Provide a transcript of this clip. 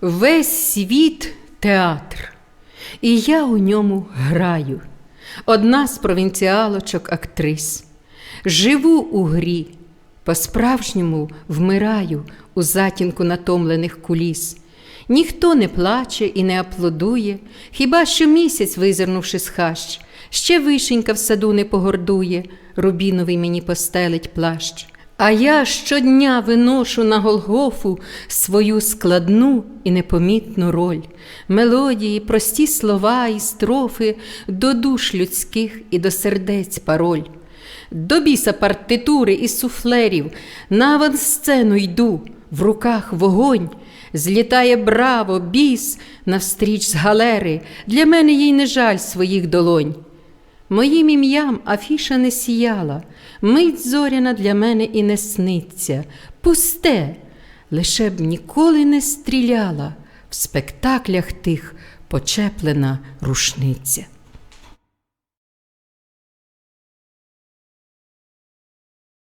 Весь світ театр, і я у ньому граю. Одна з провінціалочок актрис. Живу у грі, по-справжньому вмираю у затінку натомлених куліс. Ніхто не плаче і не аплодує, хіба що місяць, визирнувши з хащ, ще вишенька в саду не погордує, рубіновий мені постелить плащ. А я щодня виношу на Голгофу свою складну і непомітну роль, мелодії, прості слова і строфи до душ людських і до сердець пароль. До біса партитури і суфлерів на авансцену йду, в руках вогонь, злітає браво, біс навстріч з галери, для мене їй не жаль своїх долонь. Моїм ім'ям афіша не сіяла, мить зоряна для мене і не сниться, пусте, лише б ніколи не стріляла в спектаклях тих почеплена рушниця.